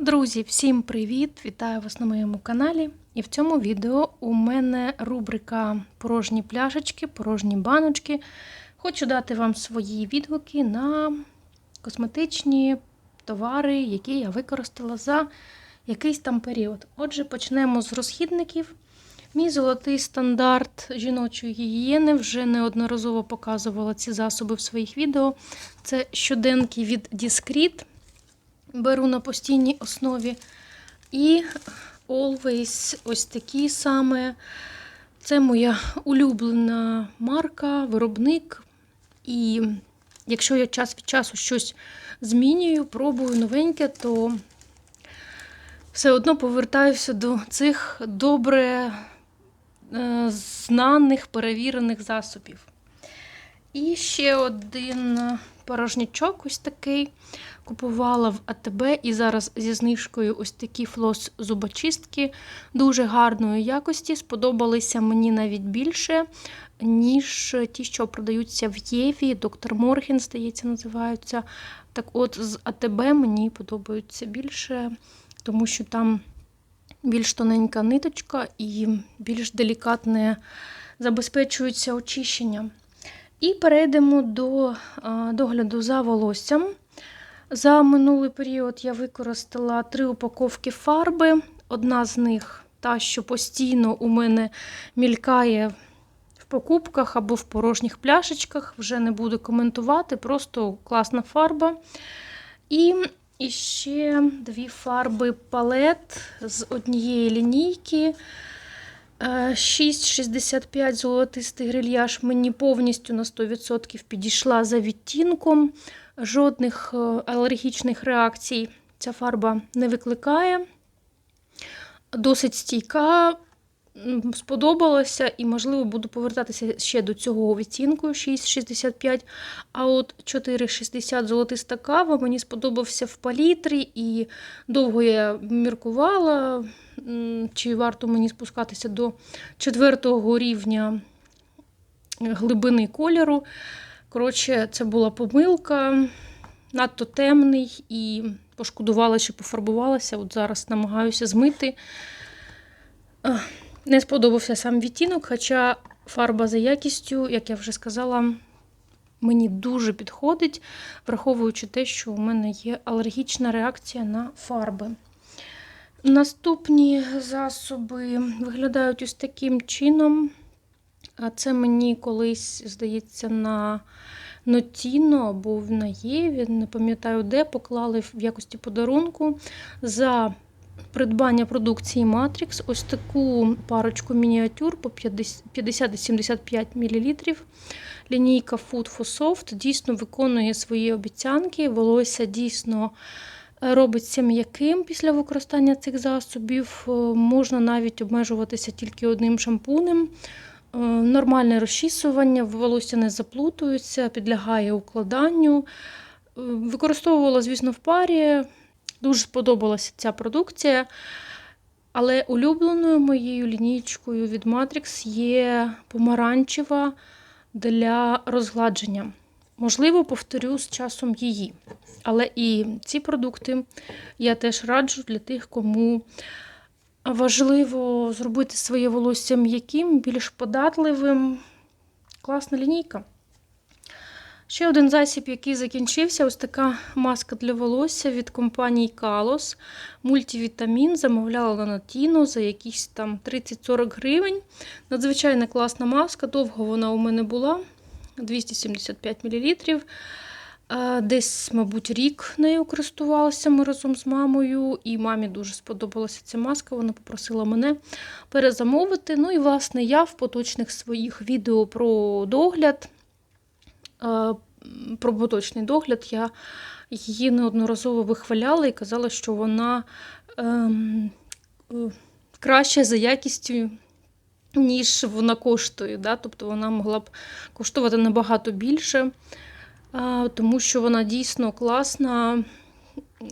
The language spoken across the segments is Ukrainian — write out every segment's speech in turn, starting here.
Друзі, всім привіт! Вітаю вас на моєму каналі. І в цьому відео у мене рубрика порожні пляшечки, порожні баночки. Хочу дати вам свої відгуки на косметичні товари, які я використала за якийсь там період. Отже, почнемо з розхідників. Мій золотий стандарт жіночої гігієни вже неодноразово показувала ці засоби в своїх відео. Це щоденки від Discreet беру на постійній основі. І Always ось такі саме. Це моя улюблена марка, виробник. І якщо я час від часу щось змінюю, пробую новеньке, то все одно повертаюся до цих добре е, знаних, перевірених засобів. І ще один порожнячок ось такий. Купувала в АТБ і зараз зі знижкою ось такі флос зубочистки дуже гарної якості. Сподобалися мені навіть більше, ніж ті, що продаються в Єві. Доктор Морген, здається, називаються. Так от, з АТБ мені подобаються більше, тому що там більш тоненька ниточка і більш делікатне забезпечується очищення. І перейдемо до догляду за волоссям. За минулий період я використала три упаковки фарби. Одна з них, та, що постійно у мене мількає в покупках або в порожніх пляшечках, вже не буду коментувати, просто класна фарба. І і ще дві фарби палет з однієї лінійки. 6,65 золотистий грильяж мені повністю на 100% підійшла за відтінком. Жодних е, алергічних реакцій ця фарба не викликає. Досить стійка, сподобалася, і, можливо, буду повертатися ще до цього відтінку 6,65. А от 4,60 золотиста кава мені сподобався в палітрі, і довго я міркувала, чи варто мені спускатися до четвертого рівня глибини кольору. Коротше, це була помилка, надто темний і пошкодувала, що пофарбувалася. От зараз намагаюся змити. Не сподобався сам відтінок, хоча фарба за якістю, як я вже сказала, мені дуже підходить, враховуючи те, що у мене є алергічна реакція на фарби. Наступні засоби виглядають ось таким чином. Це мені колись, здається, на Нотіно або на Єві, не пам'ятаю де, поклали в якості подарунку за придбання продукції Matrix ось таку парочку мініатюр по 50-75 мл. Лінійка Food for Soft дійсно виконує свої обіцянки. Волосся дійсно робиться м'яким після використання цих засобів. Можна навіть обмежуватися тільки одним шампунем. Е, нормальне розчісування, волосся не заплутується, підлягає укладанню. Е, використовувала, звісно, в парі. Дуже сподобалася ця продукція. Але улюбленою моєю лінійкою від Matrix є помаранчева для розгладження. Можливо, повторю з часом її. Але і ці продукти я теж раджу для тих, кому важливо зробити своє волосся м'яким, більш податливим. Класна лінійка. Ще один засіб, який закінчився, ось така маска для волосся від компанії Kalos. Мультивітамін. Замовляла на Натіно за якісь там 30-40 гривень. Надзвичайно класна маска. Довго вона у мене була 275 мл. Десь, мабуть, рік нею користувалася ми разом з мамою, і мамі дуже сподобалася ця маска. Вона попросила мене перезамовити. Ну і, власне, я в поточних своїх відео про догляд, про поточний догляд, я її неодноразово вихваляла і казала, що вона ем, краща за якістю. Ніж вона коштує, Да? тобто вона могла б коштувати набагато більше тому що вона дійсно класна,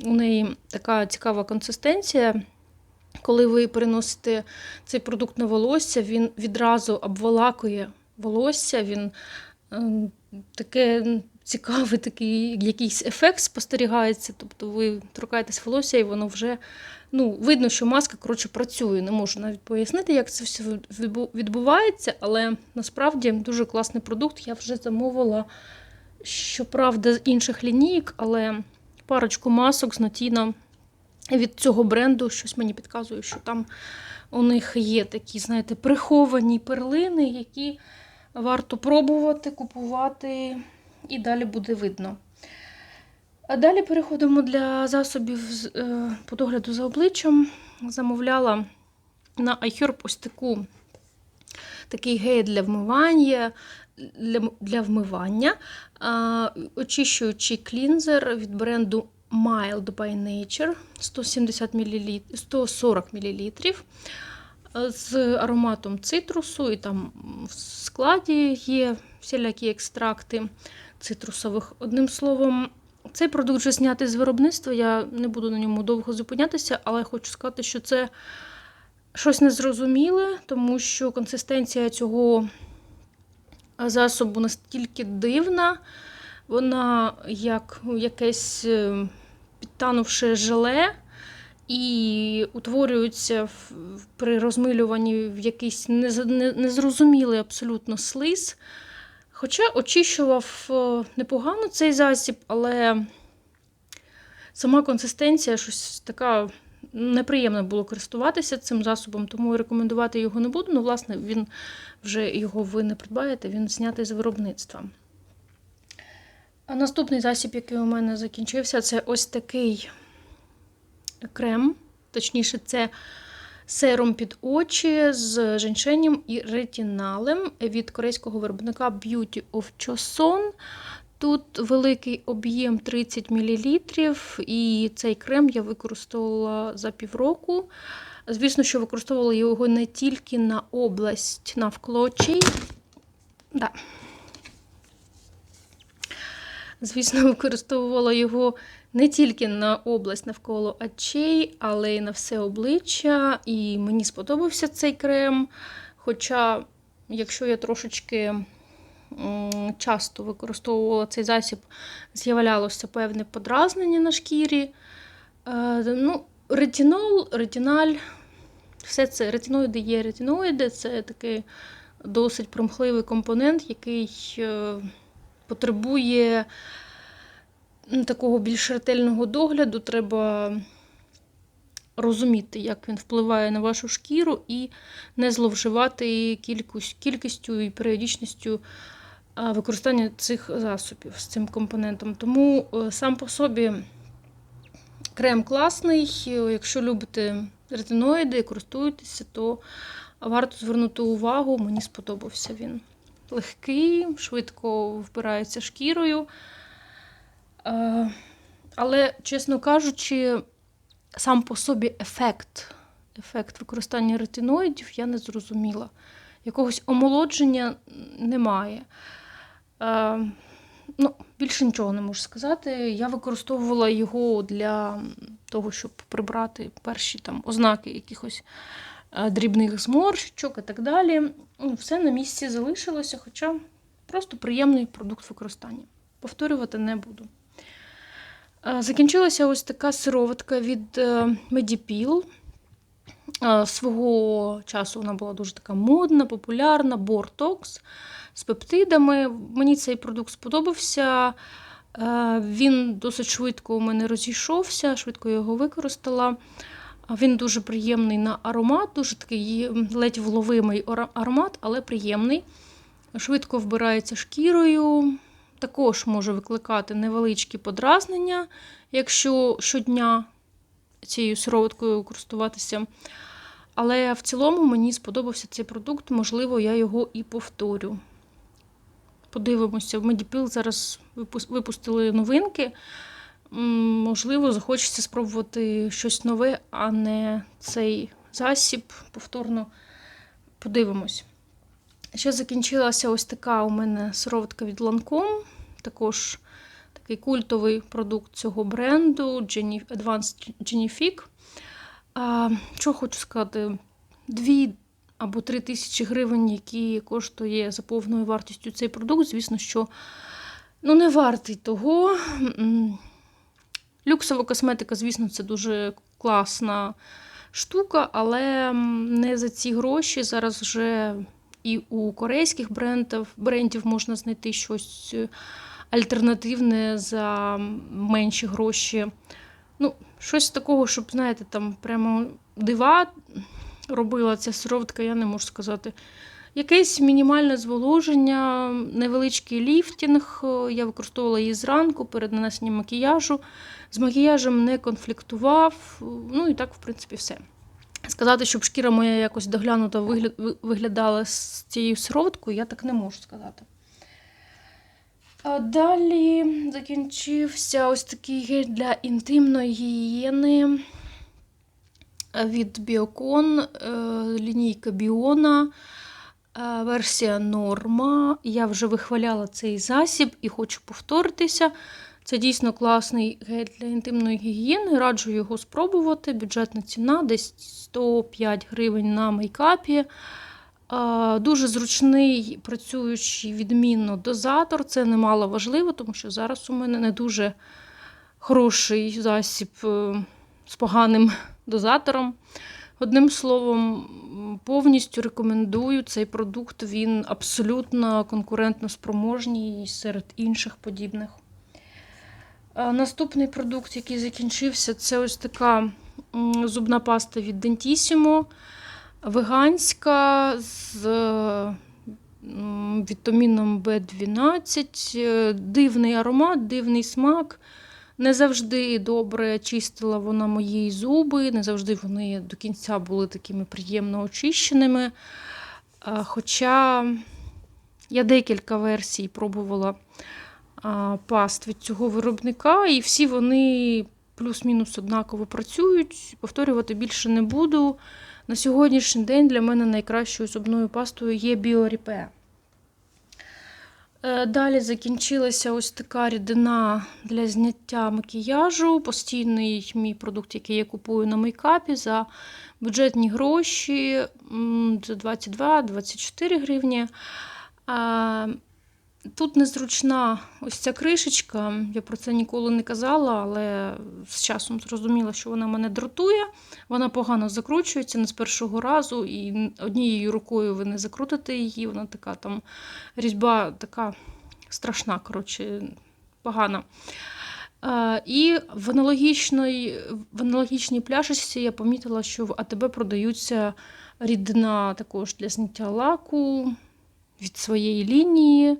у неї така цікава консистенція. Коли ви переносите цей продукт на волосся, він відразу обволакує волосся, він ем, таке цікавий такий якийсь ефект спостерігається. Тобто ви торкаєтесь волосся, і воно вже ну, видно, що маска коротше, працює. Не можу навіть пояснити, як це все відбувається, але насправді дуже класний продукт. Я вже замовила, щоправда, з інших лінійок, але парочку масок з Натіна від цього бренду щось мені підказує, що там у них є такі, знаєте, приховані перлини, які варто пробувати, купувати, і далі буде видно. Далі переходимо для засобів е, по догляду за обличчям. Замовляла на iHerb ось таку, такий гель для вмивання. Для, для вмивання. А, очищуючий клінзер від бренду Mild by Nature 170 мл, 140 мл з ароматом цитрусу, і там в складі є всілякі екстракти цитрусових. Одним словом, цей продукт вже знятий з виробництва, я не буду на ньому довго зупинятися, але хочу сказати, що це щось незрозуміле, тому що консистенція цього засобу настільки дивна, вона як якесь е, підтанувше желе і утворюється при розмилюванні в якийсь незрозумілий абсолютно слиз. Хоча очищував е, непогано цей засіб, але сама консистенція щось така неприємно було користуватися цим засобом, тому рекомендувати його не буду. Ну, власне, він вже його ви не придбаєте, він знятий з виробництва. А наступний засіб, який у мене закінчився, це ось такий крем. Точніше, це серум під очі з женьшенем і ретіналем від корейського виробника Beauty of Choson. Тут великий об'єм 30 мл, і цей крем я використовувала за півроку. Звісно, що використовувала його не тільки на область навколо очей. Да. Звісно, використовувала його не тільки на область навколо очей, але й на все обличчя. І мені сподобався цей крем. Хоча, якщо я трошечки часто використовувала цей засіб, з'являлося певне подразнення на шкірі. Е, ну, ретинол, ретиналь, все це ретиноїди є ретиноїди, це такий досить примхливий компонент, який е, потребує такого більш ретельного догляду. Треба розуміти, як він впливає на вашу шкіру, і не зловживати кількістю і періодичністю використання цих засобів з цим компонентом. Тому е, сам по собі крем класний. Якщо любите ретиноїди і користуєтеся, то варто звернути увагу. Мені сподобався він. Легкий, швидко вбирається шкірою. Е, Але, чесно кажучи, сам по собі ефект, ефект використання ретиноїдів я не зрозуміла. Якогось омолодження немає. Е, ну, більше нічого не можу сказати. Я використовувала його для того, щоб прибрати перші там ознаки якихось е, дрібних зморщичок і так далі. Ну, Все на місці залишилося, хоча просто приємний продукт використання. Повторювати не буду. Е, Закінчилася ось така сироватка від е, Medipil. Е, Свого часу вона була дуже така модна, популярна, Бортокс з пептидами. Мені цей продукт сподобався. Він досить швидко у мене розійшовся, швидко його використала. Він дуже приємний на аромат, дуже такий ледь вловимий аромат, але приємний. Швидко вбирається шкірою. Також може викликати невеличкі подразнення, якщо щодня цією сироваткою користуватися. Але в цілому мені сподобався цей продукт, можливо, я його і повторю. Подивимося, в Medipil зараз випустили новинки. Можливо, захочеться спробувати щось нове, а не цей засіб. Повторно подивимось. Ще закінчилася ось така у мене сироватка від Lancome. Також такий культовий продукт цього бренду Advanced Genifique. Що хочу сказати? Дві або три тисячі гривень, які коштує за повною вартістю цей продукт. Звісно, що Ну, не вартий того. Люксова косметика, звісно, це дуже класна штука, але не за ці гроші. Зараз вже і у корейських брендів, брендів можна знайти щось е, альтернативне за менші гроші. Ну, щось такого, щоб, знаєте, там прямо дива робила ця сироватка, я не можу сказати. Якесь мінімальне зволоження, невеличкий ліфтінг. е, Я використовувала її зранку перед нанесенням макіяжу. З макіяжем не конфліктував. Ну і так, в принципі, все. Сказати, щоб шкіра моя якось доглянута виглядала з цією сироваткою, я так не можу сказати. Далі закінчився ось такий гель для інтимної гігієни від Біокон, е, лінійка Біона, е, версія Норма. Я вже вихваляла цей засіб і хочу повторитися. Це дійсно класний гель для інтимної гігієни. Раджу його спробувати. Бюджетна ціна десь 105 гривень на мейкапі. Дуже зручний, працюючий відмінно дозатор. Це немало важливо, тому що зараз у мене не дуже хороший засіб е, з поганим дозатором. Одним словом, повністю рекомендую цей продукт. Він абсолютно конкурентно спроможній серед інших подібних. А Наступний продукт, який закінчився, це ось така зубна паста від Dentissimo. Веганська з вітаміном В12. Е, Дивний аромат, дивний смак. Не завжди добре чистила вона мої зуби, не завжди вони до кінця були такими приємно очищеними. Хоча я декілька версій пробувала паст від цього виробника, і всі вони плюс-мінус однаково працюють. Повторювати більше не буду. На сьогоднішній день для мене найкращою зубною пастою є Біоріпе. Е, Далі закінчилася ось така рідина для зняття макіяжу. Постійний мій продукт, який я купую на мейкапі за бюджетні гроші за 22-24 гривні. Тут незручна ось ця кришечка. Я про це ніколи не казала, але з часом зрозуміла, що вона мене дратує. Вона погано закручується не з першого разу, і однією рукою ви не закрутите її. Вона така там різьба така страшна, коротше, погана. Е, І в аналогічній, в аналогічній пляшечці я помітила, що в АТБ продаються рідина також для зняття лаку від своєї лінії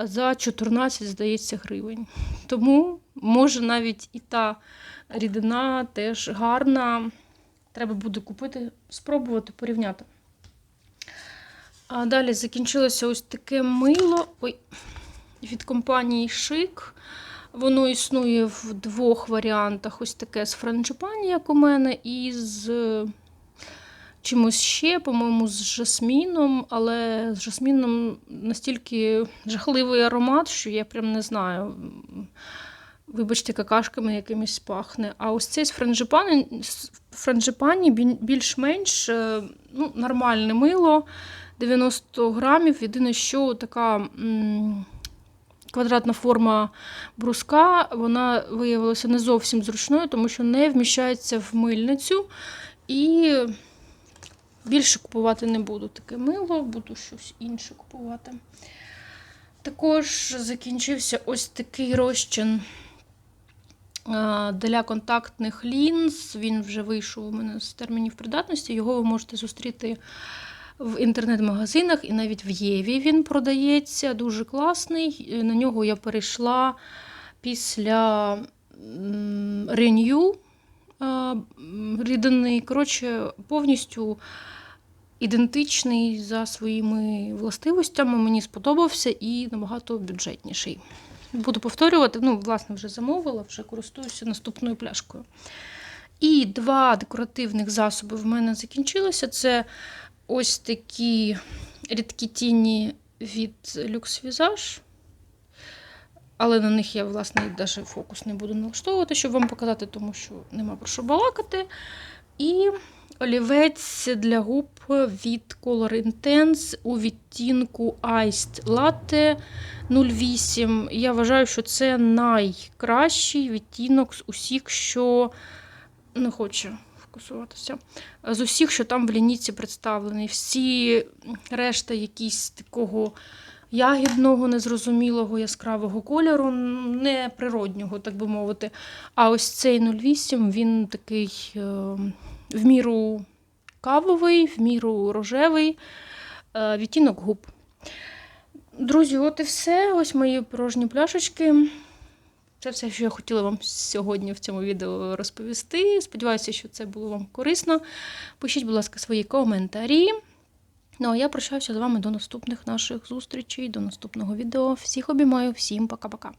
за 14, здається, гривень. Тому може навіть і та рідина теж гарна. Треба буде купити, спробувати порівняти. А далі закінчилося ось таке мило ой, від компанії Шик. Воно існує в двох варіантах: ось таке з франджипані, як у мене, і з чимось ще, по-моєму, з жасміном, але з жасміном настільки жахливий аромат, що я прям не знаю. Вибачте, какашками якимось пахне. А ось цей з бі- більш-менш е, ну, нормальне мило. 90 грамів. Єдине, що така м, квадратна форма бруска, вона виявилася не зовсім зручною, тому що не вміщається в мильницю. І більше купувати не буду таке мило, буду щось інше купувати. Також закінчився ось такий розчин для контактних лінз. Він вже вийшов у мене з термінів придатності. Його ви можете зустріти в інтернет-магазинах і навіть в Єві він продається. Дуже класний. На нього я перейшла після Renew рідини. Коротше, повністю ідентичний за своїми властивостями. Мені сподобався і набагато бюджетніший. Буду повторювати, ну, власне, вже замовила, вже користуюся наступною пляшкою. І два декоративних засоби в мене закінчилися. Це ось такі рідкі тіні від Lux Visage. Але на них я, власне, навіть фокус не буду налаштовувати, щоб вам показати, тому що нема про що балакати. І олівець для губ від Color Intense у відтінку Iced Latte 08. Я вважаю, що це найкращий відтінок з усіх, що не хочу фокусуватися. З усіх, що там в лінійці представлені. Всі решта якісь такого ягідного, незрозумілого, яскравого кольору, неприроднього, так би мовити. А ось цей 08, він такий е, в міру кавовий, в міру рожевий, е, відтінок губ. Друзі, от і все. Ось мої порожні пляшечки. Це все, що я хотіла вам сьогодні в цьому відео розповісти. Сподіваюся, що це було вам корисно. Пишіть, будь ласка, свої коментарі. Ну, а я прощаюся з вами до наступних наших зустрічей, до наступного відео. Всіх обіймаю, всім пока-пока.